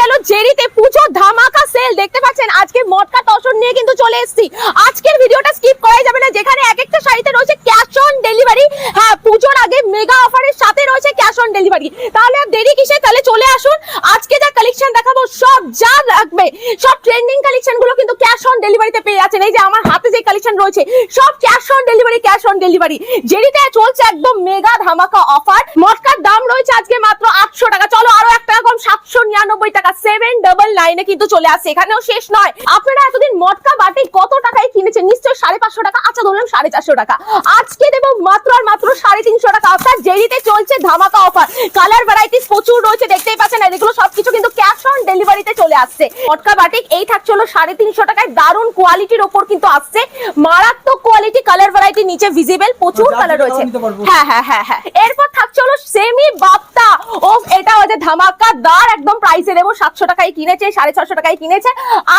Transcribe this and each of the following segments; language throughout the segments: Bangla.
গেল জেরিতে পুজো ধামাকা সেল দেখতে পাচ্ছেন, আজকে মটকা তসর নিয়ে কিন্তু চলে এসেছি। আজকের ভিডিওটা স্কিপ করাই যাবে না। যেখানে এক একটা শাড়িতে রয়েছে ক্যাশ অন ডেলিভারি হ্যাঁ পুজোর আগে মেগা অফারের সাথে রয়েছে ক্যাশ অন ডেলিভারি তাহলে আর দেরি কিসে তাহলে চলে আসুন। আজকে যা কালেকশন দেখাবো, সব যা লাগবে, সব ট্রেন্ডিং কালেকশনগুলো কিন্তু ক্যাশ অন ডেলিভারিতে পেয়ে যাচ্ছেন। এই যে আমার হাতে যে কালেকশন রয়েছে, সব ক্যাশ অন ডেলিভারি ডেলিভারি জেরিতে চলছে একদম মেগা ধামাকা অফার মটকার দাম রয়েছে আজকে মাত্র আটশো টাকা। চলো আরও এক টাকা কম, সাতশো নিরানব্বই টাকা। সেভেন ডাবল নাইনে কিন্তু চলে আসছে এখানেও শেষ নয়। আপনারা এতদিন মটকা বাটি কত টাকায় কিনেছেন? নিশ্চয় সাড়ে পাঁচশো টাকা। আচ্ছা ধরলাম সাড়ে চারশো টাকা। আজকে দেবো মাত্র আর মাত্র সাড়ে তিনশো টাকা। অফার জেরিতে চলছে ধামাকা অফার কালার ভ্যারাইটিস প্রচুর রয়েছে। দেখতেই পাচ্ছেন, এগুলো সবকিছু কিন্তু ক্যাশ অন ডেলিভারিতে চলে আসছে। মটকা বাটিক এই থাকছে হলো সাড়ে তিনশো টাকায়। দারুণ কোয়ালিটির ওপর কিন্তু আসছে। মারাত্মক কোয়ালিটি কালার ভ্যারাইটি নিচে ভিজিবল প্রচুর কালার রয়েছে। নিতে হ্যাঁ হ্যাঁ হ্যাঁ হ্যাঁ। এরপর থাকছে হলো সেমি বাপ্তা। ও এটা হচ্ছে ধামাকা দার একদম প্রাইসে দেবো সাতশো টাকায় কিনেছে সাড়ে ছশো টাকায় কিনেছে।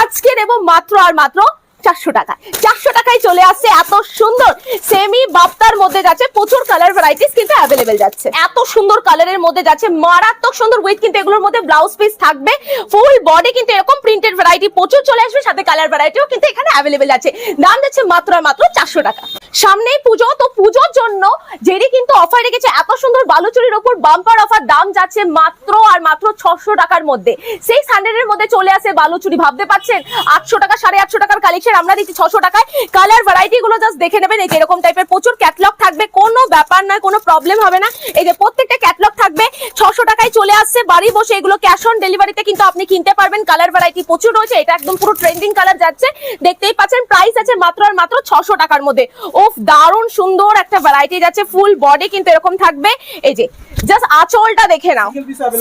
আজকে দেবো মাত্র আর মাত্র চারশো টাকা চারশো টাকায় চলে আসছে, এত সুন্দর সেমি বাপ্তার মধ্যে যাচ্ছে, প্রচুর কালার ভ্যারাইটিস কিন্তু অ্যাভেলেবেল যাচ্ছে। এত সুন্দর কালারের মধ্যে যাচ্ছে, মারাত্মক সুন্দর উইথ কিন্তু এগুলোর মধ্যে ব্লাউজ পিস থাকবে ফুল বডি কিন্তু এরকম প্রিন্টেড ভ্যারাইটি প্রচুর চলে আসবে, সাথে কালার ভ্যারাইটিও কিন্তু এখানে অ্যাভেলেবেল আছে দাম যাচ্ছে মাত্র মাত্র চারশো টাকা। সামনেই পুজো, তো পুজোর জন্য জেরি কিন্তু অফার রেখেছে, এত সুন্দর বালুচুরির ওপর বাম্পার অফার দাম যাচ্ছে মাত্র আর মাত্র ছশো টাকার মধ্যে। সেই হান্ড্রেডের মধ্যে চলে আসে বালুচুরি, ভাবতে পারছেন? আটশো টাকা, সাড়ে আটশো টাকার কালেকশন আমরা দিচ্ছি ছশো টাকায়। কালার ভ্যারাইটি গুলো জাস্ট দেখে নেবেন। এই যে এরকম টাইপের প্রচুর ক্যাটলগ থাকবে। কোনো ব্যাপার নয় কোনো প্রবলেম হবে না। এই যে প্রত্যেকটা ক্যাটলগ থাকবে। ছশো টাকায় চলে আসছে। বাড়ি বসে এগুলো ক্যাশ অন ডেলিভারিতে কিন্তু আপনি কিনতে পারবেন। কালার ভ্যারাইটি প্রচুর রয়েছে। এটা একদম পুরো ট্রেন্ডিং কালার যাচ্ছে। দেখতেই পাচ্ছেন প্রাইস আছে মাত্র আর মাত্র ছশো টাকার মধ্যে। ওফ দারুণ সুন্দর একটা ভ্যারাইটি যাচ্ছে। ফুল বডি কিন্তু এরকম থাকবে। এই যে জাস্ট আঁচলটা দেখে নাও।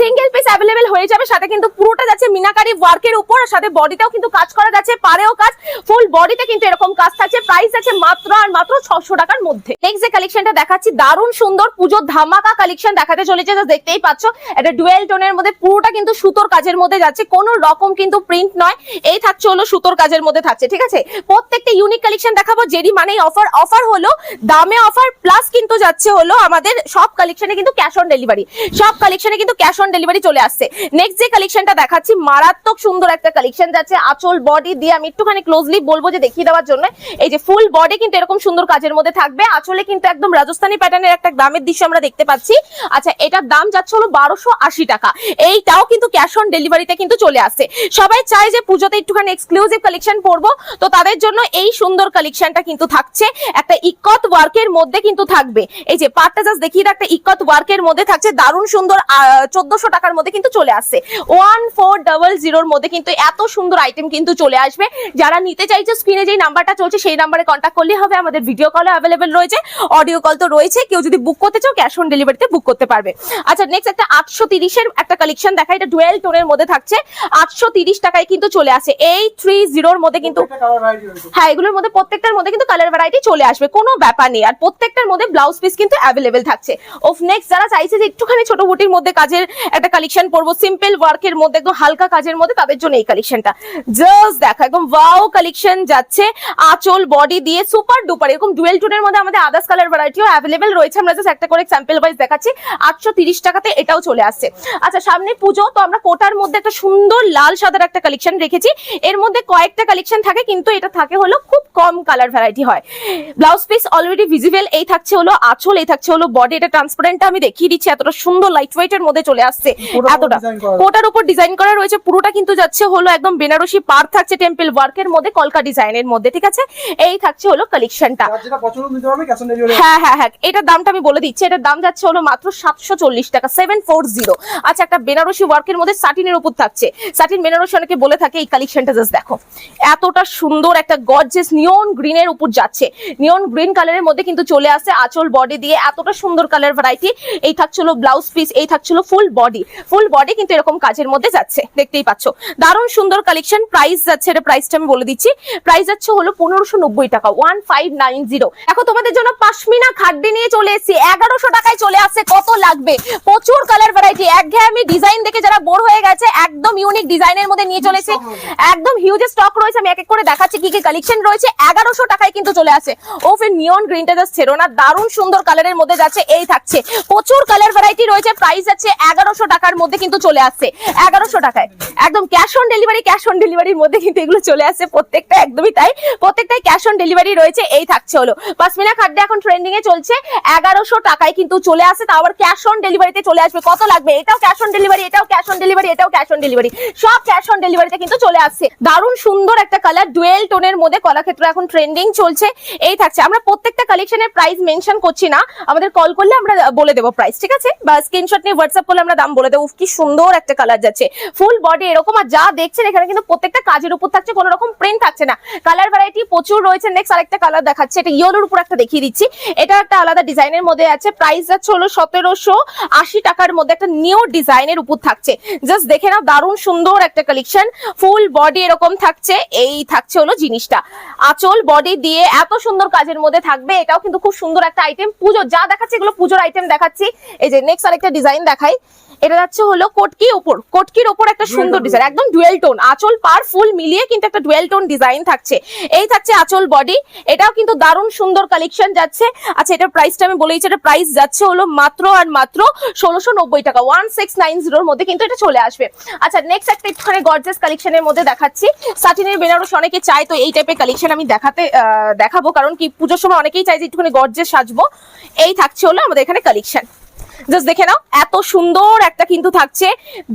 সিঙ্গেল পিস অ্যাভেলেবেল হয়ে যাবে। সাথে কিন্তু পুরোটা যাচ্ছে মিনাকারি ওয়ার্কের উপর। আর সাথে বডিটাও কিন্তু কাজ করা যাচ্ছে। পারেও কাজ। ফুল বডিতে কিন্তু এরকম কাজ থাকছে। প্রাইস আছে মাত্র আর মাত্র ছশো টাকার মধ্যে। নেক্সট যে কালেকশনটা দেখাচ্ছি, দারুণ সুন্দর পুজোর ধামাকা কালেকশন দেখাতে চলেছে। যা দেখতেই পাচ্ছ এটা ডুয়েল টোনের মধ্যে পুরোটা কিন্তু সুতোর কাজের মধ্যে যাচ্ছে। কোনো রকম কিন্তু প্রিন্ট নয়, এই থাকছে হলো সুতোর কাজের মধ্যে থাকছে, ঠিক আছে? প্রত্যেকটা ইউনিক কালেকশন দেখাবো যেটি মানেই অফার অফার হলো, দামে অফার প্লাস কিন্তু যাচ্ছে হলো আমাদের সব কালেকশনে কিন্তু ক্যাশ অন ডেলিভারি সব কালেকশনে কিন্তু ক্যাশ অন ডেলিভারি চলে আসছে। নেক্সট যে কালেকশনটা দেখাচ্ছি, মারাত্মক সুন্দর একটা কালেকশন যাচ্ছে। আঁচল বডি দিয়ে আমি একটুখানি ক্লোজলি বলব যে দেখিয়ে দেওয়ার জন্য, এই যে ফুল বডি কিন্তু এরকম সুন্দর কাজের মধ্যে থাকবে। আঁচলে কিন্তু একদম রাজস্থানী প্যাটার্নের একটা গ্রামের দৃশ্য আমরা দেখতে পাচ্ছি। আচ্ছা এটার দাম যাচ্ছে হলো বারোশো টাকা। এইটাও কিন্তু ক্যাশ অন ডেলিভারিতে কিন্তু চলে আসছে। সবাই চায় যে পুজোতে একটুখানি এক্সক্লুসিভ কালেকশন পরবো, তো তাদের জন্য এই সুন্দর কালেকশনটা কিন্তু থাকছে। একটা ইকত ওয়ার্কের মধ্যে কিন্তু থাকবে। এই যে পার্টটা জাস্ট দেখিয়ে একটা ইকত ওয়ার্কের মধ্যে থাকছে। দারুণ সুন্দর চোদ্দশো টাকার মধ্যে কিন্তু চলে আসছে। ওয়ান ফোর ডাবল জিরোর মধ্যে কিন্তু এত সুন্দর আইটেম কিন্তু চলে আসবে। যারা নিতে চাইছে স্ক্রিনে যেই নাম্বারটা চলছে সেই নাম্বারে কন্ট্যাক্ট করলে হবে। আমাদের ভিডিও কলে অ্যাভেলেবেল রয়েছে অডিও কল তো রয়েছে। কেউ যদি বুক করতে চাও ক্যাশ অন ডেলিভারিতে বুক করতে পারবে। আচ্ছা নেক্সট একটা আটশো তিরিশের একটা কালেকশন দেখা এটা ডুয়েল টোনের মধ্যে থাকছে। আটশো তিরিশ টাকায় কিন্তু চলে আসে। এই থ্রি জিরোর মধ্যে কিন্তু। হ্যাঁ এগুলোর মধ্যে প্রত্যেকটার মধ্যে কিন্তু কালার ভ্যারাইটি চলে আসবে। কোনো ব্যাপার নেই। আর প্রত্যেকটার মধ্যে ব্লাউজ পিস কিন্তু অ্যাভেলেবেল থাকছে। অফ নেক্সট যারা চাইছে যে একটুখানি ছোট বুটির মধ্যে কাজের একটা কালেকশন পরবো সিম্পল ওয়ার্কের মধ্যে একদম হালকা কাজের মধ্যে তাদের জন্য এই কালেকশনটা জাস্ট দেখো একদম ওয়াও কালেকশন যাচ্ছে আঁচল বডি দিয়ে সুপার ডুপার এরকম ডুয়েল টোনের মধ্যে আমাদের আদার্স কালার ভ্যারাইটিও অ্যাভেলেবেল রয়েছে। আমরা জাস্ট একটা করে স্যাম্পল ওয়াইজ দেখাচ্ছি। আটশো তিরিশ টাকাতে এটাও চলে আসছে। আচ্ছা সামনে পুজো তো আমরা কোটার মধ্যে একটা সুন্দর লাল সাদার একটা কালেকশন রেখেছি। এর মধ্যে কয়েকটা কালেকশন থাকে কিন্তু এটা থাকে হলো খুব কম কালার ভ্যারাইটি হয়। ব্লাউজ পিস অলরেডি ভিজিবল এই থাকছে হলো আঁচল এই থাকছে হলো বডি এটা ট্রান্সপারেন্টটা আমি দেখিয়ে দিচ্ছি এতটা সুন্দর লাইট ওয়েট এর মধ্যে চলে আসছে। এতটা। কোটার উপর ডিজাইন করা রয়েছে পুরোটা কিন্তু যাচ্ছে হলো একদম বেনারসি পার থাকছে টেম্পল ওয়ার্কের মধ্যে কলকা ডিজাইনের মধ্যে ঠিক আছে? এই থাকছে হলো কালেকশনটা হ্যাঁ হ্যাঁ হ্যাঁ এটার দামটা আমি বলে দিচ্ছি। এটার দাম যাচ্ছে হলো মাত্র সাতশো চল্লিশ টাকা সেভেন ফোর জিরো আচ্ছা একটা বেনারসি ওয়ার্কের মধ্যে সাটিনের উপর থাকছে। সাটিন বেনারসি অনেকে বলে থাকে এই কালেকশনটা জাস্ট দেখো। এতটা সুন্দর একটা গর্জেস নিয়ন গ্রিনের উপর যাচ্ছে। নিয়ন গ্রিন কালারের মধ্যে কিন্তু চলে আসছে আঁচল বডি দিয়ে এতটা সুন্দর কালার ভ্যারাইটি এই থাকছিল ব্লাউজ পিস এই থাকছিল ফুল বডি ফুল বডি কিন্তু এরকম কাজের মধ্যে যাচ্ছে দেখতেই পাচ্ছ। দারুণ সুন্দর কালেকশন প্রাইস যাচ্ছে এটা প্রাইসটা আমি বলে দিচ্ছি। প্রাইস যাচ্ছে হলো পনেরোশো নব্বই টাকা ওয়ান ফাইভ নাইন জিরো এখন তোমাদের জন্য পাশমিনা খাড্ডি নিয়ে চলে এসেছি, এগারোশো টাকায় চলে আসছে, কত লাগবে? প্রচুর কালার ভ্যারাইটি একঘেয়েমি ডিজাইন দেখে যারা বোর হয়ে গেছে, একদম ইউনিক ডিজাইনের মধ্যে নিয়ে চলেছে একদম হিউজ স্টক রয়েছে, আমি এক এক করে দেখাচ্ছি, কি কি কালেকশন রয়েছে, এগারোশো টাকায় কিন্তু চলে আসে। ও ফির নিয়ন গ্রিনটা জাস্ট ছেড়ো না, দারুণ সুন্দর কালারের মধ্যে যাচ্ছে, এই থাকছে। প্রচুর কালার ভ্যারাইটি রয়েছে প্রাইস যাচ্ছে এগারোশো টাকার মধ্যে কিন্তু চলে আসছে, এগারোশো টাকায়। একদম cash on delivery cash on ডেলিভারির মধ্যে কিন্তু এগুলো চলে আসছে, প্রত্যেকটা একদমই তাই। প্রত্যেকটাই ক্যাশ অন ডেলিভারি রয়েছে, এই থাকছে হলো। পাসমিনা খাদ্য এখন ট্রেন্ডিং এ চলছে, এগারোশো টাকায় কিন্তু চলে আসে তা আবার ক্যাশ অন ডেলিভারিতে চলে আসবে। কত লাগবে? এটাও ক্যাশ অন ডেলিভারি এটাও ক্যাশ অন ডেলিভারি এটাও ক্যাশ অন ডেলিভারি সব ক্যাশ অন ডেলিভারিতে কিন্তু চলে আসছে। দারুণ সুন্দর একটা কালার ডুয়েল টোনের মধ্যে কলাক্ষেত্র এখন ট্রেন্ডিং চলছে, এই থাকছে। আমরা প্রত্যেকটা কালেকশনের প্রাইস মেনশন করছি না, আমাদের কল করলে আমরা বলে দেবো প্রাইস ঠিক আছে? বা স্ক্রিনশট নিয়ে হোয়াটসঅ্যাপ করলে আমরা দাম বলে দেবো। কি সুন্দর একটা কালার যাচ্ছে। ফুল বডি এরকম, আর যা দেখছেন, এখানে কিন্তু প্রত্যেকটা কাজের উপর থাকছে, কোনো রকম প্রিন্ট থাকছে না। কালার ভ্যারাইটি প্রচুর রয়েছে। নেক্সট আরেকটা কালার দেখাচ্ছে। এটা ইয়েলোর উপর একটা দেখিয়ে দিচ্ছি। এটা একটা আলাদা ডিজাইনের মধ্যে আছে। প্রাইস যাচ্ছে হলো সতেরোশো আশি টাকার মধ্যে একটা নিউ ডিজাইনের উপর থাকছে। জাস্ট দেখে নাও, দারুণ সুন্দর একটা কালেকশন ফুল বডি এরকম থাকছে। এই থাকছে হলো জিনিসটা। আঁচল বডি দিয়ে এত সুন্দর কাজের মধ্যে থাকবে। এটাও কিন্তু খুব সুন্দর একটা আইটেম পুজো যা দেখাচ্ছে, এগুলো পুজোর আইটেম দেখাচ্ছি। এই যে নেক্সট আরেকটা ডিজাইন দেখাই। এটা যাচ্ছে হলো কোটকি ওপর। কোটকির ওপর একটা সুন্দর ডিজাইন একদম ডুয়েল টোন আঁচল পার ফুল মিলিয়ে কিন্তু একটা ডুয়েল টোন ডিজাইন থাকছে। এই থাকছে আঁচল বডি এটাও কিন্তু দারুণ সুন্দর কালেকশন যাচ্ছে। আচ্ছা এটার প্রাইসটা আমি বলেইছি এটা প্রাইস যাচ্ছে হলো মাত্র আর মাত্র ষোলোশো নব্বই টাকা। ওয়ান সিক্স নাইন জিরোর মধ্যে কিন্তু এটা চলে আসবে। আচ্ছা নেক্সট একটা একটুখানি গর্জেস কালেকশনের মধ্যে দেখাচ্ছি। সাটিনের বেনারস অনেকে চায় তো এই টাইপের কালেকশন আমি দেখাতে আহ, দেখাবো। কারণ কি পুজোর সময় অনেকেই চাই যে একটুখানি গর্জেস সাজবো। এই থাকছে হলো আমাদের এখানে কালেকশন জাস্ট দেখে নাও, এত সুন্দর একটা কিন্তু থাকছে।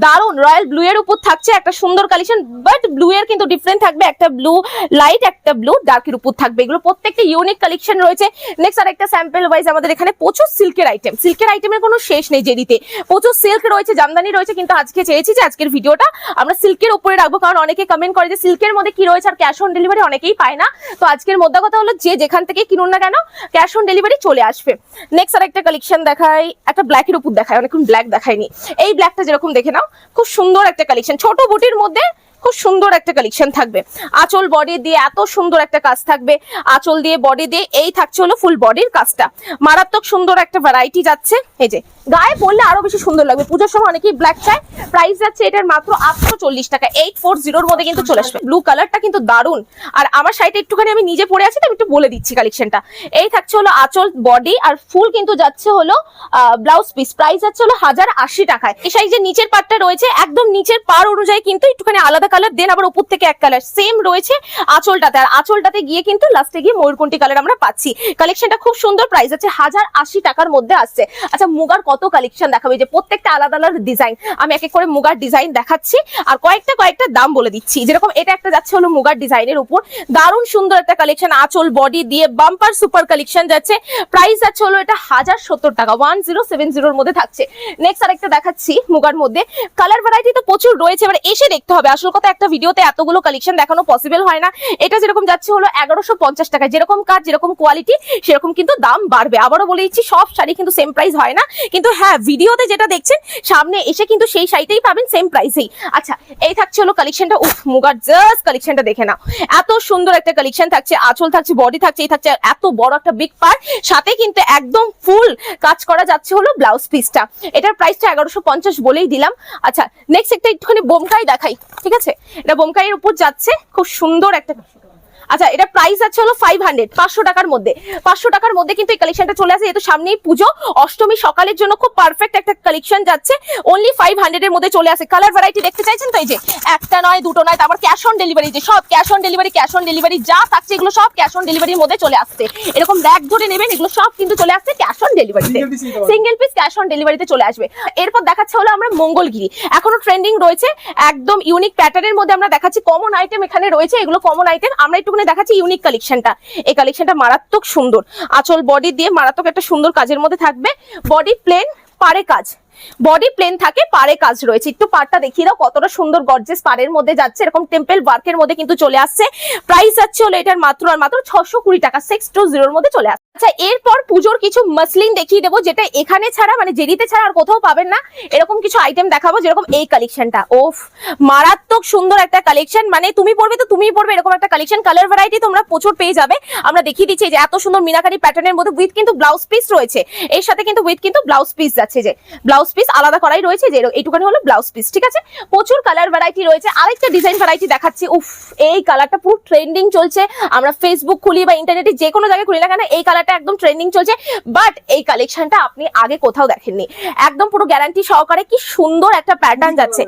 দারুণ রয়্যাল ব্লু এর উপর থাকছে একটা সুন্দর কালেকশন বাট ব্লু এর কিন্তু ডিফারেন্ট থাকবে। একটা ব্লু লাইট একটা ব্লু ডার্কের উপর থাকবে। এগুলো প্রত্যেকটা ইউনিক কালেকশন রয়েছে। নেক্সট আর একটা স্যাম্পল ওয়াইজ আমাদের এখানে প্রচুর সিল্কের আইটেম সিল্কের আইটেমের কোনো শেষ নেই জেরিতে। প্রচুর সিল্ক রয়েছে, জামদানি রয়েছে, কিন্তু আজকে চেয়েছি যে আজকের ভিডিওটা আমরা সিল্কের উপরে রাখব। কারণ অনেকে কমেন্ট করে যে সিল্কের মধ্যে কি রয়েছে আর ক্যাশ অন ডেলিভারি অনেকেই পায় না। তো আজকের মধ্যে কথা হলো যে যেখান থেকে কিনুন না কেন ক্যাশ অন ডেলিভারি চলে আসবে। নেক্সট আর একটা কালেকশন দেখাই। একটা ব্ল্যাকের উপর দেখায়, অনেকক্ষণ ব্ল্যাক দেখায়নি। এই ব্ল্যাকটা যেরকম দেখে নাও, খুব সুন্দর একটা কালেকশন ছোট বুটির মধ্যে খুব সুন্দর একটা কালেকশন থাকবে। আঁচল বডি দিয়ে এত সুন্দর একটা কাজ থাকবে। আঁচল দিয়ে বডি দিয়ে এই থাকছে হলো ফুল বডির কাজটা। মারাত্মক সুন্দর একটা ভ্যারাইটি যাচ্ছে। এই যে, গায়ে পরলে আরও বেশি সুন্দর লাগবে। পুজোর সময় অনেকেই ব্ল্যাক চায়। প্রাইস যাচ্ছে এটার মাত্র আটশো চল্লিশ টাকা। এইট ফোর জিরোর মধ্যে কিন্তু চলে আসবে। ব্লু কালারটা কিন্তু দারুণ আর আমার সাইডে একটুখানি আমি নিজে পরে আছি, তো আমি একটু বলে দিচ্ছি কালেকশনটা এই থাকছে হলো আঁচল বডি আর ফুল কিন্তু যাচ্ছে হলো ব্লাউজ পিস প্রাইস যাচ্ছে হলো হাজার আশি টাকায়। এই সাইজের নিচের পার্টটা রয়েছে, একদম নিচের পার অনুযায়ী কিন্তু একটুখানি আলাদা কালার দেন আবার উপর থেকে এক কালার সেম রয়েছে আঁচলটাতে। আর আঁচলটাতে গিয়ে কিন্তু লাস্টে গিয়ে ময়ূরকণ্ঠী কালার আমরা পাচ্ছি। কালেকশনটা খুব সুন্দর প্রাইস আছে, হাজার আশি টাকার মধ্যে আসছে। আচ্ছা মুগার কত কালেকশন দেখাবে? যে প্রত্যেকটা আলাদা আলাদা ডিজাইন আমি এক এক করে মুগার ডিজাইন দেখাচ্ছি। আর কয়েকটা কয়েকটা দাম বলে দিচ্ছি। যেরকম এটা একটা যাচ্ছে হলো মুগার ডিজাইনের উপর। দারুণ সুন্দর একটা কালেকশন আঁচল বডি দিয়ে বাম্পার সুপার কালেকশন যাচ্ছে। প্রাইস যাচ্ছে হলো এটা হাজার সত্তর টাকা। ওয়ান জিরো সেভেন জিরোর মধ্যে থাকছে। নেক্সট আরেকটা দেখাচ্ছি মুগার মধ্যে। কালার ভ্যারাইটি তো প্রচুর রয়েছে। এবার এসে দেখতে হবে। আসল কথা একটা ভিডিওতে এতগুলো কালেকশন দেখানো পসিবল হয় না। এটা যেরকম যাচ্ছে হলো এগারোশো পঞ্চাশ টাকা যেরকম কাজ, যেরকম কোয়ালিটি সেরকম কিন্তু দাম বাড়বে। আবারও বলে দিচ্ছি, সব শাড়ি কিন্তু সেম প্রাইস হয় না। কিন্তু হ্যাঁ ভিডিওতে যেটা দেখছেন, সামনে এসে কিন্তু সেই শাড়িটাই পাবেন সেম প্রাইসেই আচ্ছা এই থাকছে হলো কালেকশনটা উফ, মুগার জাস্ট কালেকশনটা দেখে নাও। এত সুন্দর একটা কালেকশন থাকছে, আঁচল থাকছে বডি থাকছে, এই থাকছে এত বড় একটা বিগ পার্ট সাথে কিন্তু একদম ফুল কাজ করা যাচ্ছে হলো ব্লাউজ পিসটা এটার প্রাইসটা এগারোশো পঞ্চাশ বলেই দিলাম। আচ্ছা নেক্সট একটা একটুখানি বোমটাই দেখাই, ঠিক আছে? এটা বোমকাইয়ের উপর যাচ্ছে। খুব সুন্দর একটা আচ্ছা এটা প্রাইস আছে হলো ফাইভ হান্ড্রেড পাঁচশো টাকার মধ্যে। পাঁচশো টাকার মধ্যে কিন্তু এই কালেকশনটা চলে আসে যেহেতু সামনেই পুজো অষ্টমী সকালের জন্য খুব পারফেক্ট একটা কালেকশন যাচ্ছে। অনলি ফাইভ হান্ড্রেড এর মধ্যে চলে আসে। কালার ভ্যারাইটি দেখতে চাইছেন তো এই যে? একটা নয় দুটো নয় তারপর ক্যাশ অন ডেলিভারি যে সব cash on delivery cash on delivery যা থাকছে এগুলো সব ক্যাশ অন ডেলিভারির মধ্যে চলে আসছে। এরকম ব্যাগ ধরে নেবেন এগুলো সব কিন্তু চলে আসছে ক্যাশ অন ডেলিভারিতে। সিঙ্গেল পিস ক্যাশ অন ডেলিভারিতে চলে আসবে। এরপর দেখাচ্ছে হলো আমরা মঙ্গলগিরি। এখনও ট্রেন্ডিং রয়েছে একদম ইউনিক প্যাটার্নের মধ্যে আমরা দেখাচ্ছি। কমন আইটেম এখানে রয়েছে এগুলো কমন আইটেম আমরা একটুখানি দেখাচ্ছি ইউনিক কালেকশনটা এই কালেকশনটা মারাত্মক সুন্দর। আচল বডি দিয়ে মারাত্মক একটা সুন্দর কাজের মধ্যে থাকবে। বডি প্লেন পারে কাজ। বডি প্লেন থাকে পারে কাজ রয়েছে। একটু পারটা দেখিয়ে দাও, কতটা সুন্দর গর্জেস পারের মধ্যে যাচ্ছে। এরকম টেম্পল ওয়ার্কের মধ্যে কিন্তু চলে আসছে। প্রাইস যাচ্ছে হলো এটার মাত্র আর মাত্র ছশো কুড়ি টাকা সিক্স টু জিরোর মধ্যে চলে আসছে। আচ্ছা এরপর পুজোর কিছু মাসলিন দেখিয়ে দেবো, যেটা এখানে ছাড়া মানে জেরিতে ছাড়া আর কোথাও পাবেন না, এরকম কিছু আইটেম দেখাবো, যেরকম এই কালেকশনটা ওফ, মারাত্মক সুন্দর একটা কালেকশন মানে তুমি পড়বে তো তুমিই পড়বে এরকম একটা কালেকশন কালার ভ্যারাইটি তোমরা প্রচুর পেয়ে যাবে। আমরা দেখিয়ে দিচ্ছি যে এত সুন্দর মিনাকারি প্যাটার্নের মধ্যে উইথ কিন্তু ব্লাউজ পিস রয়েছে। এর সাথে কিন্তু উইথ কিন্তু ব্লাউজ পিস যাচ্ছে যে ব্লাউজ পিস আলাদা করাই রয়েছে যে এইটুখানি হলো ব্লাউজ পিস ঠিক আছে? প্রচুর কালার ভ্যারাইটি রয়েছে। আরেকটা ডিজাইন ভ্যারাইটি দেখাচ্ছি। উফ এই কালারটা পুরো ট্রেন্ডিং চলছে। আমরা ফেসবুক খুলি বা ইন্টারনেটে যে কোনো জায়গায় খুলি না কেন এই কালারটা একদম ট্রেন্ডিং চলছে। বাট এই কালেকশনটা আপনি আগে কোথাও দেখেননি। একদম পুরো গ্যারান্টি সহকারে কি সুন্দর একটা প্যাটার্ন যাচ্ছে।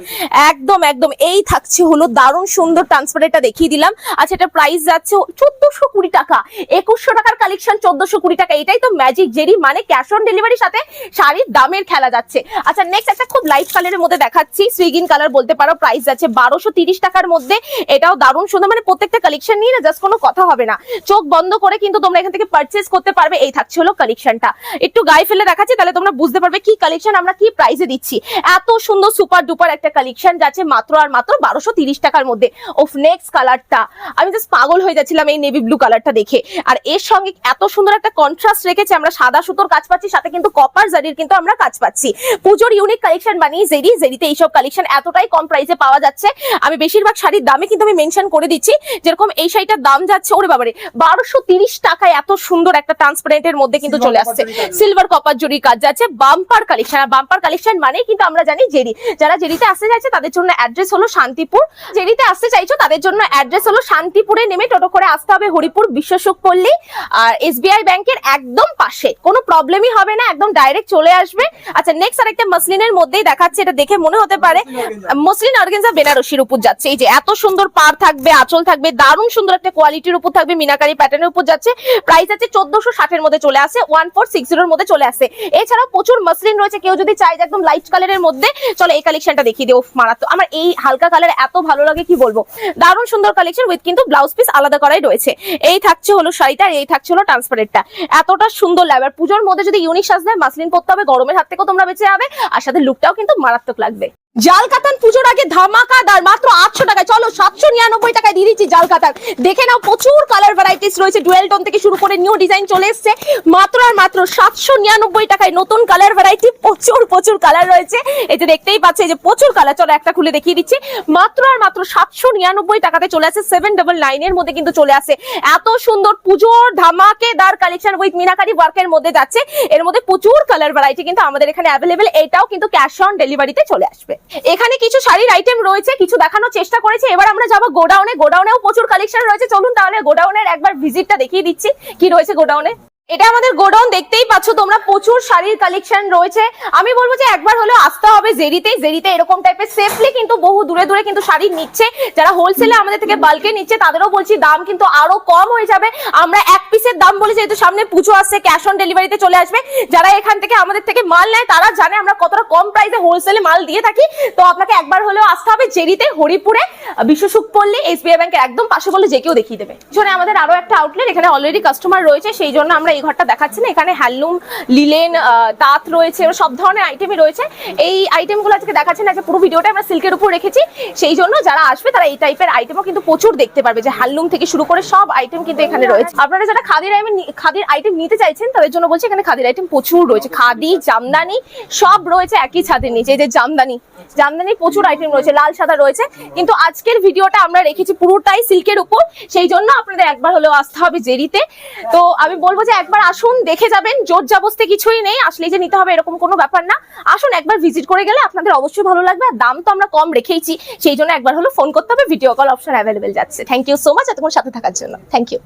একদম একদম। এই থাকছে হলো দারুণ সুন্দর ট্রান্সপারেন্টটা দেখিয়ে দিলাম। আচ্ছা এটা প্রাইস যাচ্ছে চোদ্দশো কুড়ি টাকা। একুশশো টাকার কালেকশন চোদ্দশো কুড়ি টাকা। এটাই তো ম্যাজিক জেরি মানে ক্যাশ অন ডেলিভারির সাথে শাড়ির দামের খেলা যাচ্ছে। আচ্ছা নেক্সট একটা খুব লাইট কালারের মধ্যে দেখাচ্ছি। সুইগিন কালার বলতে পারো প্রাইস আছে বারোশো টাকার মধ্যে। এটাও দারুণ সুন্দর মানে প্রত্যেকটা কালেকশন নিয়ে না জাস্ট কোনো কথা হবে না। চোখ বন্ধ করে কিন্তু তোমরা এখান থেকে পারচেস করতে পারবে। এই থাকছে হলো কালেকশনটা একটু গায়ে ফেলে দেখাচ্ছি, তাহলে তোমরা বুঝতে পারবে কি কালেকশন আমরা কি প্রাইসে দিচ্ছি। এত সুন্দর সুপার ডুপার একটা কালেকশন যাচ্ছে মাত্র আর মাত্র বারোশো টাকার মধ্যে। ওফ নেক্সট কালারটা আমি জাস্ট পাগল হয়ে যাচ্ছিলাম এই নেভি ব্লু কালারটা দেখে। আর এর সঙ্গে এত সুন্দর একটা কন্ট্রাস্ট রেখেছে, আমরা সাদা সুতোর কাজ পাচ্ছি, সাথে কিন্তু কপার জারির কিন্তু আমরা কাজ পাচ্ছি। পুজোর ইউনিক কালেকশন বানিয়ে জেরি জেরিতে এইসব কালেকশন এতটাই কম প্রাইসে পাওয়া যাচ্ছে। আমি বেশিরভাগ শাড়ির দামে কিন্তু আমি মেনশন করে দিচ্ছি। যেরকম এই শাড়িটার দাম যাচ্ছে ওরে বাবারে বারোশো তিরিশ টাকায় এত সুন্দর একটা ট্রান্সপারেন্টের মধ্যে কিন্তু চলে আসছে। সিলভার কপার জরির কাজ যাচ্ছে বাম্পার কালেকশন আর বাম্পার কালেকশন মানে কিন্তু আমরা জানি জেরি যারা জেরিতে আসতে চাইছে তাদের জন্য অ্যাড্রেস হলো শান্তিপুর। জেরিতে আসতে চাইছো তাদের জন্য অ্যাড্রেস হলো শান্তিপুরে নেমে টোটো করে আসতে হবে হরিপুর বিশ্বসুখ পল্লী আর এসবিআই ব্যাংকের একদম পাশে কোনো প্রবলেমই হবে না একদম ডাইরেক্ট চলে আসবে। আচ্ছা নেক্সট আরেকটা মাসলিনের মধ্যেই দেখাচ্ছে, এটা দেখে মনে হতে পারে মসলিন অর্গেনজা বেনারসির উপর যাচ্ছে। এই যে এত সুন্দর পার থাকবে, আঁচল থাকবে, দারুণ সুন্দর একটা কোয়ালিটির উপর থাকবে মিনাকারি প্যাটার্নের উপর যাচ্ছে। প্রাইস আছে চোদ্দশো ষাটের মধ্যে চলে আসে, ওয়ান ফোর সিক্স জিরোর মধ্যে চলে আসে। এছাড়াও প্রচুর মসলিন রয়েছে, কেউ যদি চাই একদম লাইট কালারের মধ্যে, চলো এই কালেকশনটা দেখিয়ে দিও মারাত্মক। আমার এই হালকা কালার এত ভালো লাগে, কি বলব? দারুণ সুন্দর কালেকশন উইথ কিন্তু ব্লাউজ পিস আলাদা করাই রয়েছে। এই থাকছে হলো শাড়িটা, আর এই থাকছে হলো ট্রান্সপারেন্টটা এতটা সুন্দর লাগবে আর পুজোর মধ্যে যদি ইউনিক সাজলে মাসলিন পরতে হবে, গরমের হাত থেকেও তোমরা বেঁচে যাবে আর সাথে লুকটাও কিন্তু মারাত্মক লাগবে। জাল কাতান পুজোর আগে ধামাকাদার মাত্র আটশো টাকায়। চলো, সাতশো নিরানব্বই টাকায় দিয়ে দিচ্ছি জাল কাতান দেখে নাও, প্রচুর কালার ভ্যারাইটিস রয়েছে। ডুয়েল টোন থেকে শুরু করে নিউ ডিজাইন চলে এসছে। মাত্র আর মাত্র সাতশো নিরানব্বই টাকায় নতুন কালার ভ্যারাইটি প্রচুর প্রচুর কালার রয়েছে। এই যে দেখতেই পাচ্ছে যে প্রচুর কালার চলো, একটা খুলে দেখিয়ে দিচ্ছি। মাত্র আর মাত্র সাতশো নিরানব্বই টাকাতে চলে আসে সেভেন ডাবল নাইনের মধ্যে কিন্তু চলে আসে। এত সুন্দর পুজোর ধামাকেদার কালেকশন উইথ মিনাকারি ওয়ার্কের মধ্যে যাচ্ছে। এর মধ্যে প্রচুর কালার ভ্যারাইটি কিন্তু আমাদের এখানে অ্যাভেলেবেল এটাও কিন্তু ক্যাশ অন ডেলিভারিতে চলে আসবে। এখানে কিছু শাড়ির আইটেম রয়েছে, কিছু দেখানোর চেষ্টা করেছি। এবার আমরা যাব গোডাউনে। গোডাউনেও প্রচুর কালেকশন রয়েছে। চলুন তাহলে গোডাউনের একবার ভিজিটটা দেখিয়ে দিচ্ছি। কি রয়েছে গোডাউনে? এটা আমাদের গোডাউন, দেখতেই পাচ্ছ তোমরা প্রচুর শাড়ির কালেকশন রয়েছে। আমি বলব যে একবার হলেও আসতে হবে জেরিতে জেরিতে এরকম টাইপের সেফলি কিন্তু বহু দূরে দূরে কিন্তু শাড়ি নিচ্ছে। যারা হোলসেলে আমাদের থেকে বাল্কে নিচ্ছে, তাদেরও বলছি দাম কিন্তু আরও কম হয়ে যাবে। আমরা এক পিসের দাম বলি, যেহেতু সামনে পুজো আসছে ক্যাশ অন ডেলিভারিতে চলে আসবে। যারা এখান থেকে আমাদের থেকে মাল নেয়, তারা জানে আমরা কতটা কম প্রাইসে হোলসেলে মাল দিয়ে থাকি। তো আপনাকে একবার হলেও আসতে হবে জেরিতে, হরিপুরে বিশ্বসুখ পল্লী এসবিআই ব্যাংকের একদম পাশে বলে যে কেউ দেখিয়ে দেবে। পিছনে আমাদের আরও একটা আউটলেট এখানে অলরেডি কাস্টমার রয়েছে, সেই জন্য আমরা এই ঘরটা দেখাচ্ছি না। এখানে হ্যান্ডলুম, লিলেন তাঁত রয়েছে সব ধরনের আইটেমই রয়েছে। এই আইটেমগুলো আজকে দেখাচ্ছি না যে পুরো ভিডিওটা আমরা সিল্কের উপর রেখেছি। সেই জন্য যারা আসবে, তারা এই টাইপের আইটেমও কিন্তু প্রচুর দেখতে পারবে যে হ্যান্ডলুম থেকে শুরু করে সব আইটেম কিন্তু এখানে রয়েছে। আপনারা যারা খাদির আইটেম খাদির আইটেম নিতে চাইছেন, তাদের জন্য বলছি এখানে খাদির আইটেম প্রচুর রয়েছে। খাদি, জামদানি, সব রয়েছে একই ছাদের নিচে। এই যে জামদানি, জামদানির প্রচুর আইটেম রয়েছে, লাল সাদা রয়েছে। কিন্তু আজকের ভিডিওটা আমরা রেখেছি পুরোটাই সিল্কের উপর। সেই জন্য আপনাদের একবার হলেও আসতে হবে জেরিতে। তো আমি বলব যে একবার আসুন, দেখে যাবেন, জোর জাবস্তে কিছুই নেই। আসলে যে নিতে হবে এরকম কোনো ব্যাপার না। আসুন, একবার ভিজিট করে গেলে আপনাদের অবশ্যই ভালো লাগবে। আর দাম তো আমরা কম রেখেইছি, সেই জন্য একবার হলো ফোন করতে হবে ভিডিও কল অপশন অ্যাভেলেবেল যাচ্ছে। থ্যাংক ইউ সো মাচ এতক্ষণ সাথে থাকার জন্য। Thank you